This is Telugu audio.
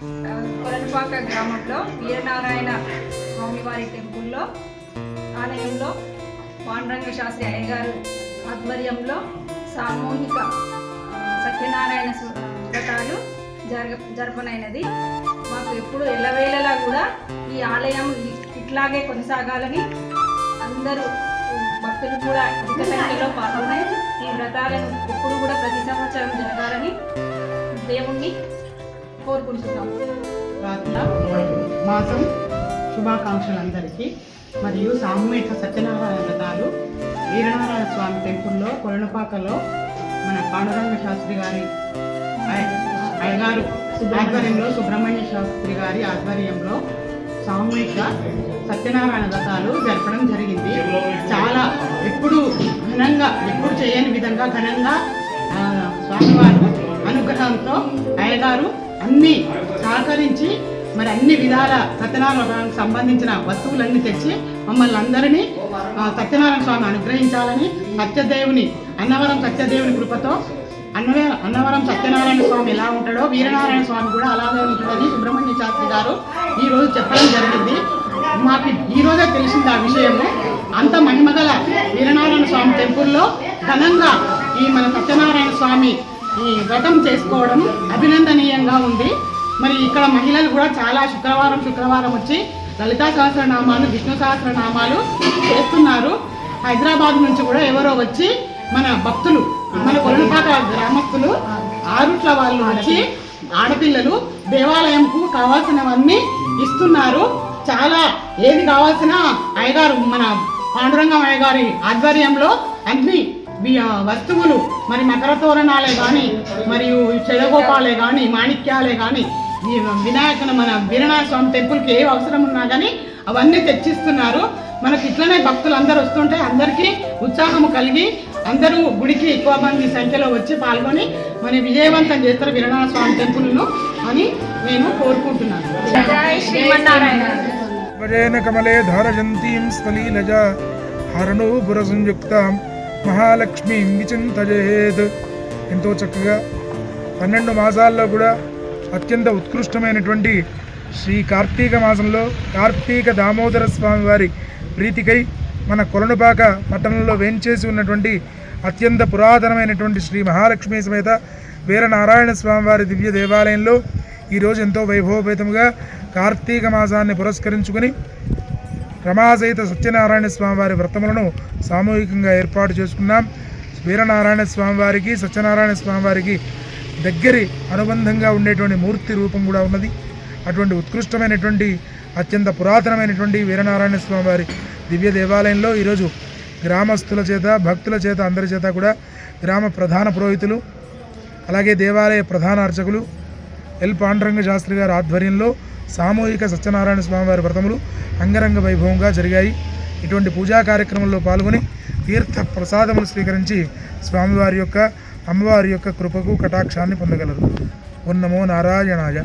ఆ, కొలనుపాక గ్రామంలో వీరనారాయణ స్వామివారి టెంపుల్లో ఆలయంలో పాండురంగ శాస్త్రి అయ్యగారు ఆధ్వర్యంలో సామూహిక సత్యనారాయణ వ్రతాలు జరగ జరపనైనది. మాకు ఎప్పుడు ఎల్లవేళలా కూడా ఈ ఆలయం ఇట్లాగే కొనసాగాలని అందరూ భక్తులు కూడా అధిక సంఖ్యలో పాల్గొని ఈ వ్రతాలను ఎప్పుడు కూడా ప్రతి సంవత్సరం జరగాలని దేవుణ్ణి కోరుకుంటున్నాం రాత్ర మాసం శుభాకాంక్షలు అందరికీ మరియు సామూహిక సత్యనారాయణ వ్రతాలు వీరనారాయణ స్వామి టెంపుల్లో కొలనుపాకలో మన పాండురంగ శాస్త్రి గారి అయ్య- అయ్యగారు ఆధ్వర్యంలో సుబ్రహ్మణ్య శాస్త్రి గారి ఆధ్వర్యంలో సామూహిక సత్యనారాయణ వ్రతాలు జరపడం జరిగింది. చాలా ఎప్పుడు ఘనంగా ఎప్పుడు చేయని విధంగా ఘనంగా స్వామివారు అనుగ్రహంతో అయ్యగారు అన్ని సహకరించి మరి అన్ని విధాల సత్యనారాయణ సంబంధించిన వస్తువులన్నీ తెచ్చి మమ్మల్ని అందరినీ సత్యనారాయణ స్వామి అనుగ్రహించాలని సత్యదేవుని అన్నవరం సత్యదేవుని కృపతో అన్నవే అన్నవరం సత్యనారాయణ స్వామి ఎలా ఉంటాడో వీరనారాయణ స్వామి కూడా అలాగే ఉంటుందని సుబ్రహ్మణ్య శాస్త్రి గారు ఈరోజు చెప్పడం జరిగింది. మాకు ఈరోజే తెలిసింది ఆ విషయము. అంత మహిమగల వీరనారాయణ స్వామి టెంపుల్లో ఘనంగా ఈ మన సత్యనారాయణ స్వామి ఈ వ్రతం చేసుకోవడం అభినందనీయంగా ఉంది. మరి ఇక్కడ మహిళలు కూడా చాలా శుక్రవారం శుక్రవారం వచ్చి లలితా సహస్రనామాలు విష్ణు సహస్రనామాలు చేస్తున్నారు. హైదరాబాద్ నుంచి కూడా ఎవరో వచ్చి మన భక్తులు మన కొలపాక గ్రామస్తులు ఆరుట్ల వాళ్ళు వచ్చి ఆడపిల్లలు దేవాలయంకు కావాల్సినవన్నీ ఇస్తున్నారు. చాలా ఏది కావాల్సిన అయ్యగారు మన పాండురంగం అయ్యగారి ఆధ్వర్యంలో అన్ని వస్తువులు మరి మకర తోరణాలే కానీ మరియు చెడగోపాలే కానీ మాణిక్యాలే కానీ ఈ వినాయకుని మన వీరనాథ స్వామి టెంపుల్కి ఏ అవసరం ఉన్నా కానీ అవన్నీ తెచ్చిస్తున్నారు మనకి ఇట్లనే భక్తులు అందరూ వస్తుంటే అందరికీ ఉత్సాహము కలిగి అందరూ గుడికి ఎక్కువ మంది సంఖ్యలో వచ్చి పాల్గొని మన విజయవంతం చేస్తారు వీరనాథ స్వామి టెంపుల్ను అని నేను కోరుకుంటున్నాను కమలే ధారజంతీం స్వలీలజ హరణూపుర సంయుక్తాం మహాలక్ష్మి విచింతజేత్ ఎంతో చక్కగా పన్నెండు మాసాల్లో కూడా అత్యంత ఉత్కృష్టమైనటువంటి శ్రీ కార్తీక మాసంలో కార్తీక దామోదర స్వామి వారి ప్రీతికై మన కొలనుపాక పట్టణంలో వేంచేసి ఉన్నటువంటి అత్యంత పురాతనమైనటువంటి శ్రీ మహాలక్ష్మి సమేత వీరనారాయణ స్వామి వారి దివ్య దేవాలయంలో ఈరోజు ఎంతో వైభవపేతముగా కార్తీక మాసాన్ని పురస్కరించుకుని రమాసహిత సత్యనారాయణ స్వామివారి వ్రతములను సామూహికంగా ఏర్పాటు చేసుకున్నాం. వీరనారాయణ స్వామివారికి సత్యనారాయణ స్వామివారికి దగ్గరి అనుబంధంగా ఉండేటువంటి మూర్తి రూపం కూడా ఉన్నది. అటువంటి ఉత్కృష్టమైనటువంటి అత్యంత పురాతనమైనటువంటి వీరనారాయణ స్వామివారి దివ్య దేవాలయంలో ఈరోజు గ్రామస్తుల చేత భక్తుల చేత అందరి చేత కూడా గ్రామ ప్రధాన పురోహితులు అలాగే దేవాలయ ప్రధాన అర్చకులు ఎల్. పాండురంగ శాస్త్రి గారి ఆధ్వర్యంలో సామూహిక సత్యనారాయణ స్వామివారి వ్రతములు అంగరంగ వైభవంగా జరిగాయి. ఇటువంటి పూజా కార్యక్రమంలో పాల్గొని తీర్థ ప్రసాదములు స్వీకరించి స్వామివారి యొక్క అమ్మవారి యొక్క కృపకు కటాక్షాన్ని పొందగలరు. ఉన్నమో నారాయణాయ.